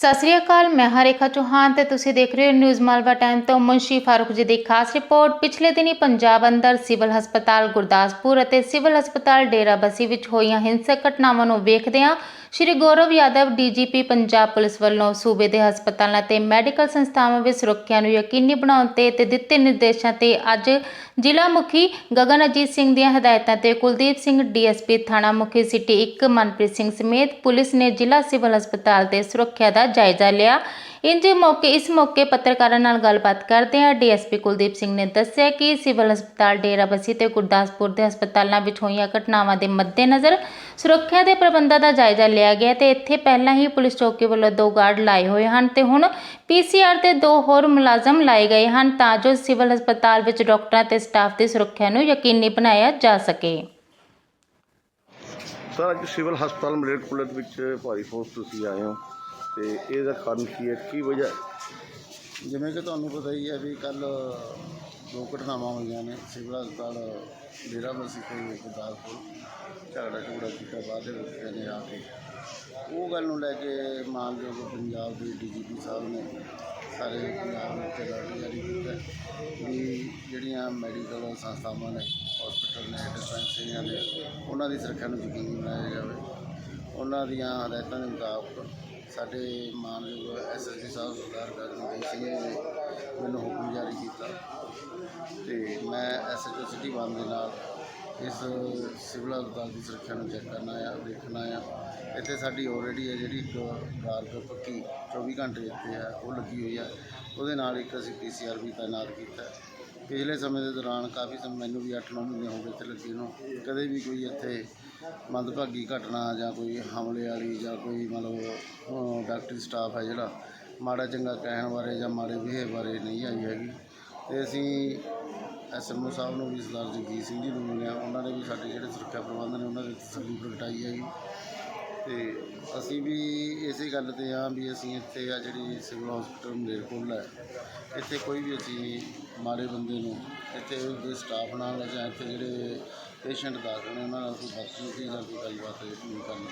ਸਤਿ ਸ੍ਰੀ ਅਕਾਲ, ਮੈਂ ਹਰੇਖਾ ਚੌਹਾਨ ਤੇ ਤੁਸੀਂ ਦੇਖ ਰਹੇ ਹੋ ਨਿਊਜ਼ ਮਾਲਵਾ ਟਾਈਮ ਤੋਂ ਮੁਨਸ਼ੀ ਫਾਰੂਕ ਜੀ ਦੀ ਖਾਸ ਰਿਪੋਰਟ। ਪਿਛਲੇ ਦਿਨੀ ਪੰਜਾਬ ਅੰਦਰ ਸਿਵਲ ਹਸਪਤਾਲ ਗੁਰਦਾਸਪੁਰ ਅਤੇ ਸਿਵਲ ਹਸਪਤਾਲ ਡੇਰਾਬੱਸੀ ਵਿੱਚ ਹੋਈਆਂ ਹਿੰਸਕ ਘਟਨਾਵਾਂ ਨੂੰ ਵੇਖਦਿਆਂ ਸ਼੍ਰੀ ਗੌਰਵ ਯਾਦਵ ਡੀਜੀਪੀ ਪੰਜਾਬ ਪੁਲਿਸ ਵੱਲੋਂ ਸੂਬੇ ਦੇ ਹਸਪਤਾਲਾਂ ਤੇ ਮੈਡੀਕਲ ਸੰਸਥਾਵਾਂ ਵਿੱਚ ਸੁਰੱਖਿਆ ਨੂੰ ਯਕੀਨੀ ਬਣਾਉਣ ਤੇ ਤੇ ਦਿੱਤੇ ਨਿਰਦੇਸ਼ਾਂ ਤੇ ਅੱਜ ਜ਼ਿਲ੍ਹਾ ਮੁਖੀ ਗਗਨ ਅਜੀਤ ਸਿੰਘ ਦੀਆਂ ਹਦਾਇਤਾਂ ਤੇ ਕੁਲਦੀਪ ਸਿੰਘ ਡੀਐਸਪੀ ਥਾਣਾ ਮੁਖੀ ਸਿਟੀ 1 ਮਨਪ੍ਰੀਤ ਸਿੰਘ ਸਮੇਤ ਪੁਲਿਸ ਨੇ ਜ਼ਿਲ੍ਹਾ ਸਿਵਲ ਹਸਪਤਾਲ ਤੇ ਸੁਰੱਖਿਆ ਦਾ ਜਾਇਜ਼ਾ ਲਿਆ। ਇੰਜ ਮੌਕੇ, ਇਸ ਮੌਕੇ ਪੱਤਰਕਾਰਾਂ ਨਾਲ ਗੱਲਬਾਤ ਕਰਦਿਆਂ ਡੀਐਸਪੀ ਕੁਲਦੀਪ ਸਿੰਘ ਨੇ ਦੱਸਿਆ ਕਿ ਸਿਵਲ ਹਸਪਤਾਲ ਡੇਰਾਬੱਸੀ ਤੇ ਗੁਰਦਾਸਪੁਰ ਦੇ ਹਸਪਤਾਲਾਂ ਵਿੱਚ ਹੋਈਆਂ ਘਟਨਾਵਾਂ ਦੇ ਮੱਦੇਨਜ਼ਰ ਸੁਰੱਖਿਆ ਦੇ ਪ੍ਰਬੰਧਾਂ ਦਾ ਜਾਇਜ਼ਾ ਲਿਆ ਗਿਆ ਤੇ ਇੱਥੇ ਪਹਿਲਾਂ ਹੀ ਪੁਲਿਸ ਚੌਕੀ ਵੱਲੋਂ ਦੋ ਗਾਰਡ ਲਾਏ ਹੋਏ ਹਨ ਤੇ ਹੁਣ ਪੀਸੀਆਰ ਤੇ ਦੋ ਹੋਰ ਮੁਲਾਜ਼ਮ ਲਾਏ ਗਏ ਹਨ ਤਾਂ ਜੋ ਸਿਵਲ ਹਸਪਤਾਲ ਵਿੱਚ ਡਾਕਟਰਾਂ ਤੇ ਸਟਾਫ ਦੀ ਸੁਰੱਖਿਆ ਨੂੰ ਯਕੀਨੀ ਬਣਾਇਆ ਜਾ ਸਕੇ। ਸਰ, ਅੱਜ ਸਿਵਲ ਹਸਪਤਾਲ ਮਲੇਰਕੋਟਲਾ ਦੇ ਵਿੱਚ ਭਾਰੀ ਫੋਰਸ ਤੁਸੀਂ ਆਏ ਹੋ। ਤੇ ਇਹਦਾ ਕਾਰਨ ਕੀ ਹੈ? ਕੀ ਵਜ੍ਹਾ? ਜਿਵੇਂ ਕਿ ਤੁਹਾਨੂੰ ਪਤਾ ਹੀ ਹੈ ਵੀ ਕੱਲ ਦੋ ਘਟਨਾਵਾਂ ਹੋਈਆਂ ਨੇ। ਸਿਵਲ ਹਸਪਤਾਲ ਡੇਰਾਬੱਸੀ ਤੇ ਗੁਰਦਾਸਪੁਰ ਝਗੜਾ ਝਗੜਾ ਕੀਤਾ, ਬਾਅਦ ਦੇ ਵਿੱਚ ਨੇ ਆ ਕੇ ਉਹ ਗੱਲ ਨੂੰ ਲੈ ਕੇ ਮਾਨਯੋਗ ਪੰਜਾਬ ਦੇ ਡੀਜੀਪੀ ਸਾਹਿਬ ਨੇ ਸਾਰੇ ਪੰਜਾਬ ਵਿੱਚ ਅਲਰਟ ਜਾਰੀ ਕੀਤਾ ਵੀ ਜਿਹੜੀਆਂ ਮੈਡੀਕਲ ਸੰਸਥਾਵਾਂ ਨੇ ਹਸਪੀਟਲ ਨੇ ਡਿਸਪੈਂਸਰੀਆਂ ਨੇ, ਉਹਨਾਂ ਦੀ ਸੁਰੱਖਿਆ ਨੂੰ ਯਕੀਨੀ ਬਣਾਇਆ ਜਾਵੇ। ਉਹਨਾਂ ਦੀਆਂ ਹਦਾਇਤਾਂ ਦੇ ਮੁਤਾਬਕ ਸਾਡੇ ਮਾਨਯੋਗ ਐਸਐਸਪੀ ਸਾਹਿਬ ਸਰਦਾਰ ਗਗਨਦੀਪ ਸਿੰਘ ਨੇ ਮੈਨੂੰ ਹੁਕਮ ਜਾਰੀ ਕੀਤਾ ਤੇ ਮੈਂ ਐਸਐਚਓ ਸਿਟੀ ਵਨ ਦੇ ਨਾਲ ਇਸ ਸਿਵਲ ਹਸਪਤਾਲ ਦੀ ਸੁਰੱਖਿਆ ਨੂੰ ਚੈੱਕ ਕਰਨਾ ਆ ਦੇਖਣਾ ਆ ਇੱਥੇ ਸਾਡੀ ਆਲਰੇਡੀ ਹੈ ਜਿਹੜੀ ਇੱਕ ਗਾਰਡ ਪੱਕੀ 24 ਘੰਟੇ ਇੱਥੇ ਆ ਉਹ ਲੱਗੀ ਹੋਈ ਆ ਉਹਦੇ ਨਾਲ ਇੱਕ ਅਸੀਂ ਪੀਸੀਆਰ ਵੀ ਤਾਇਨਾਤ ਕੀਤਾ ਪਿਛਲੇ ਸਮੇਂ ਦੇ ਦੌਰਾਨ ਕਾਫੀ ਸਮ, ਮੈਨੂੰ ਵੀ 8-9 ਮਹੀਨੇ ਹੋ ਗਏ ਇੱਥੇ ਲੱਗੇ ਨੂੰ। ਕਦੇ ਵੀ ਕੋਈ ਇੱਥੇ ਮੰਦਭਾਗੀ ਘਟਨਾ ਜਾਂ ਕੋਈ ਹਮਲੇ ਵਾਲੀ ਜਾਂ ਕੋਈ ਮਤਲਬ ਡਾਕਟਰੀ ਸਟਾਫ ਹੈ ਜਿਹੜਾ, ਮਾੜਾ ਚੰਗਾ ਕਹਿਣ ਬਾਰੇ ਜਾਂ ਮਾੜੇ ਬਿਹੇਵ ਬਾਰੇ ਨਹੀਂ ਆਈ ਹੈਗੀ। ਤੇ ਅਸੀਂ ਐਸਐਮਓ ਸਾਹਿਬ ਨੂੰ ਵੀ ਸਰਦਾਰ ਜਗਜੀਤ ਸਿੰਘ ਜੀ ਨੂੰ ਮਿਲਿਆ। ਉਹਨਾਂ ਨੇ ਵੀ ਸਾਡੇ ਜਿਹੜੇ ਸੁਰੱਖਿਆ ਪ੍ਰਬੰਧ ਨੇ, ਉਹਨਾਂ ਦੇ ਤਸੱਲੀ ਪ੍ਰਗਟਾਈ ਹੈਗੀ। ਤੇ ਅਸੀਂ ਵੀ ਇਸੇ ਗੱਲ ਤੇ ਆ ਵੀ ਅਸੀਂ ਇੱਥੇ ਆ ਜਿਹੜੀ ਸਿਵਲ ਹਸਪੀਟਲ ਮਲੇਰਕੋਟਲਾ ਹੈ, ਇੱਥੇ ਕੋਈ ਵੀ ਅਸੀਂ ਮਾੜੇ ਬੰਦੇ ਨੂੰ ਇੱਥੇ ਦੇ ਸਟਾਫ ਨਾਲ ਜਾਂ ਇੱਥੇ ਜਿਹੜੇ ਪੇਸ਼ੈਂਟ ਦਾਖਲ ਨੇ ਉਹਨਾਂ ਨਾਲ ਕੋਈ ਬਦਤਮੀਜ਼ੀ ਜਾਂ ਕੋਈ ਗੱਲਬਾਤ ਨਹੀਂ ਕਰਨੀ।